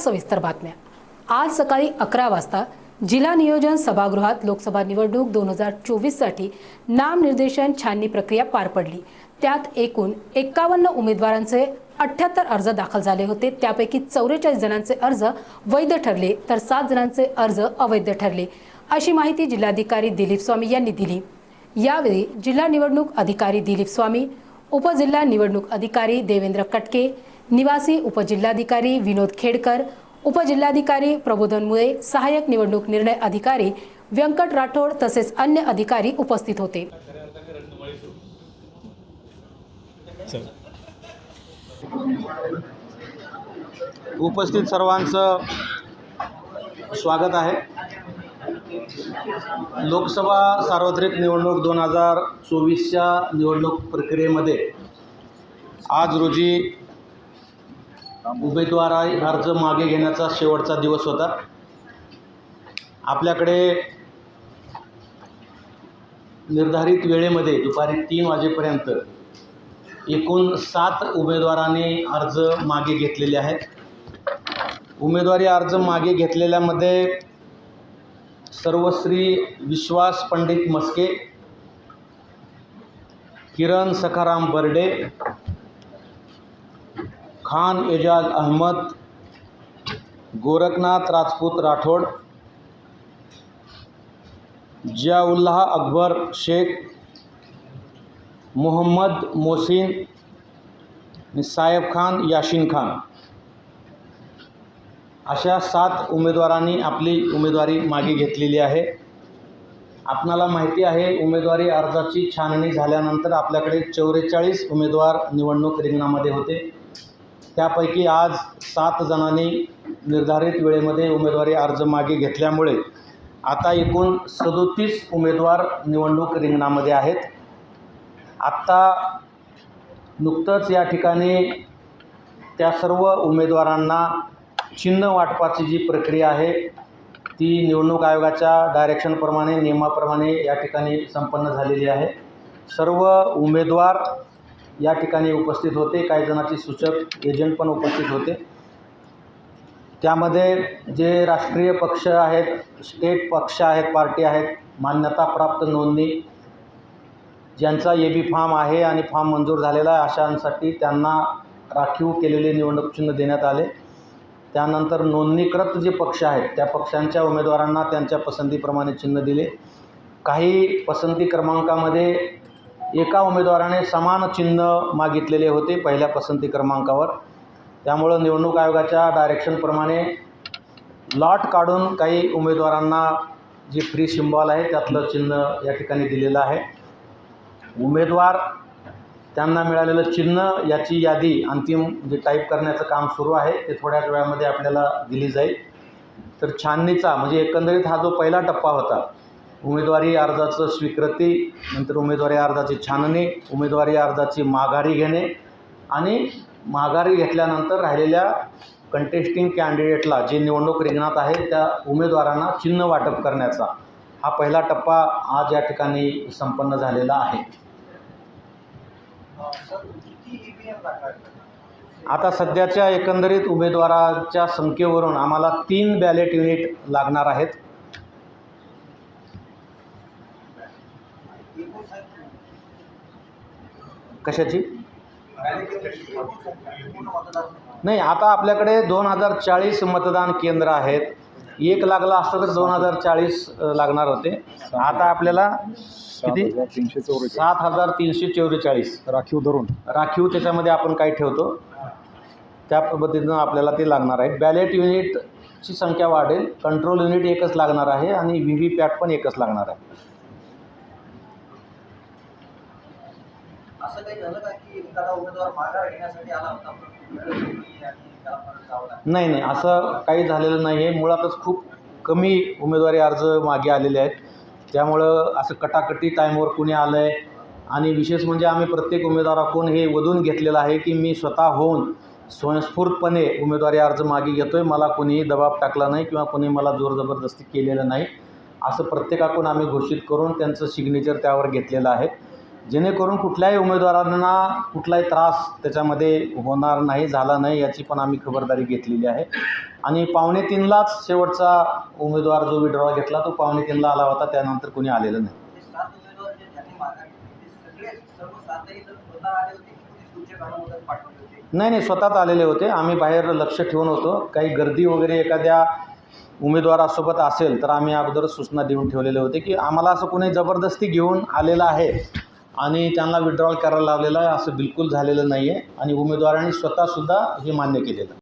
सविस्तर बातम्या. आज सकाळी अकरा वाजता जिल्हा नियोजन सभागृहात लोकसभा निवडणूक दोन हजार चोवीससाठी नामनिर्देशन छाननी प्रक्रिया पार पडली. त्यात एकूण एक्कावन्न उमेदवारांचे अठ्ठ्याहत्तर अर्ज दाखल झाले होते. त्यापैकी चौवेचाळीस जणांचे अर्ज वैध ठरले तर सात जणांचे अर्ज अवैध ठरले अशी माहिती जिल्हाधिकारी दिलीप स्वामी यांनी दिली. यावेळी जिल्हा निवडणूक अधिकारी दिलीप स्वामी उपजिल्हा निवडणूक अधिकारी देवेंद्र कटके निवासी उपजिल्हाधिकारी विनोद खेडकर उपजिल्हाधिकारी प्रबोधन मुळे सहाय्यक निवडणूक निर्णय अधिकारी व्यंकट राठोड तसेच अन्य अधिकारी उपस्थित होते. उपस्थित सर्वांचं स्वागत आहे. लोकसभा सार्वत्रिक निवडणूक दोन हजार चोवीसच्या निवडणूक प्रक्रियेमध्ये आज रोजी उमेदवार अर्ज मागे घेण्याचा शेवटचा दिवस होता. आपल्याकडे निर्धारित वेळेमध्ये दुपारी तीन वाजेपर्यंत एकूण सात उमेदवारांनी अर्ज मागे घेतलेले आहेत. उमेदवारी अर्ज मागे घेतलेल्यामध्ये सर्वश्री विश्वास पंडित मस्के किरण सखाराम बर्डे खान एजाज अहमद गोरखनाथ राजपूत राठोड जियाउल्लाह अकबर शेख मोहम्मद मोसिन सायब साहेब खान याशीन खान. अशा सात उमेदवारांनी आपली उमेदवारी मागे घेतलेली आहे. आपणाला माहिती आहे उमेदवारी अर्जाची छाननी झाल्यानंतर आपल्याकडे चौवेचाळीस उमेदवार निवडणूक रिंगणामध्ये होते. त्यापैकी आज सात जणांनी निर्धारित वेळेमध्ये उमेदवारी अर्ज मागे घेतल्यामुळे आता एकूण सदोतीस उमेदवार निवडणूक रिंगणामध्ये आहेत. आत्ता नुकतंच या ठिकाणी त्या सर्व उमेदवारांना चिन्ह वाटपाची जी प्रक्रिया आहे ती निवडणूक आयोगाच्या डायरेक्शनप्रमाणे नियमाप्रमाणे या ठिकाणी संपन्न झालेली आहे. सर्व उमेदवार या ठिकाणी उपस्थित होते. काही जणांचे सूचक एजंट पण उपस्थित होते. त्यामध्ये जे राष्ट्रीय पक्ष आहेत स्टेट पक्ष आहेत पार्टी आहेत मान्यताप्राप्त नोंदणी ज्यांचा ए बी फॉर्म आहे आणि फॉर्म मंजूर झालेला आहे अशांसाठी त्यांना राखीव केलेले निवडणूक चिन्ह देण्यात आले. त्यानंतर नोंदणीकृत जे पक्ष आहेत त्या पक्षांच्या उमेदवारांना त्यांच्या पसंतीप्रमाणे चिन्ह दिले. काही पसंती क्रमांकामध्ये एका उमेदवाराने समान चिन्ह मागितलेले होते पहिल्या पसंती क्रमांकावर. त्यामुळं निवडणूक आयोगाच्या डायरेक्शनप्रमाणे लॉट काढून काही उमेदवारांना जे फ्री सिम्बॉल आहे त्यातलं चिन्ह या ठिकाणी दिलेलं आहे. उमेदवार त्यांना मिळालेलं चिन्ह याची यादी अंतिम जे टाईप करण्याचं काम सुरू आहे ते थोड्याच वेळामध्ये आपल्याला दिली जाईल. तर छाननीचा म्हणजे एकंदरीत हा जो पहिला टप्पा होता उमेदवारी अर्जाचं स्वीकृती नंतर उमेदवारी अर्जाची छाननी उमेदवारी अर्जाची माघारी घेणे आणि माघारी घेतल्यानंतर राहिलेल्या कंटेस्टिंग कॅन्डिडेटला जे निवडणूक रिंगणात आहेत त्या उमेदवारांना चिन्ह वाटप करण्याचा हा पहिला टप्पा आज या ठिकाणी संपन्न झालेला आहे. आता सध्याच्या एकंदरीत उमेदवाराच्या संख्येवरून आम्हाला तीन बॅलेट युनिट लागणार आहेत. कशाची? नाही आता आपल्याकडे दोन हजार चाळीस मतदान केंद्र आहेत. एक लागला असतं तर दोन हजार चाळीस लागणार होते. आता आपल्याला किती? तीनशे चौवेचाळीस सात हजार तीनशे चौवेचाळीस. राखीव धरून. राखीव त्याच्यामध्ये आपण काही ठेवतो? त्या पद्धतीनं आपल्याला ते लागणार आहे. बॅलेट युनिटची संख्या वाढेल. कंट्रोल युनिट एकच लागणार आहे आणि व्ही व्ही पॅट पण एकच लागणार आहे. असं काही झालं का की एखादा उमेदवार माघार घेण्यासाठी आला होता? नाही नाही असं काही झालेलं नाही आहे मुळातच खूप कमी उमेदवारी अर्ज मागे आलेले आहेत. त्यामुळं असं कटाकटी टाईमवर कुणी आलं आहे आणि विशेष म्हणजे आम्ही प्रत्येक उमेदवाराकडून हे वधून घेतलेलं आहे की मी स्वतः होऊन स्वयंस्फूर्तपणे उमेदवारी अर्ज मागे घेतो आहे मला कोणीही दबाव टाकला नाही किंवा कोणी मला जोर जबरदस्ती केलेलं नाही. असं प्रत्येकाकडून आम्ही घोषित करून त्यांचं सिग्नेचर त्यावर घेतलेलं आहे. जेणेकरून कुठल्याही उमेदवारांना कुठलाही त्रास त्याच्यामध्ये होणार नाही झाला नाही याची पण आम्ही खबरदारी घेतलेली आहे. आणि पावणे तीनलाच शेवटचा उमेदवार जो विड्रॉ घेतला तो पावणे तीनला आला होता त्यानंतर कोणी आलेलं नाही. नाही नाही स्वतःच आलेले होते. आम्ही बाहेर लक्ष ठेवून होतो. काही गर्दी वगैरे एखाद्या उमेदवारासोबत असेल तर आम्ही अगोदरच सूचना देऊन ठेवलेले होते की आम्हाला असं कोणी जबरदस्ती घेऊन आलेलं आहे. आणि त्यांना विड्रॉल करायला लावलेलं आहे असं बिलकुल झालेलं नाही आहे आणि उमेदवारांनी स्वतःसुद्धा हे मान्य केलेलं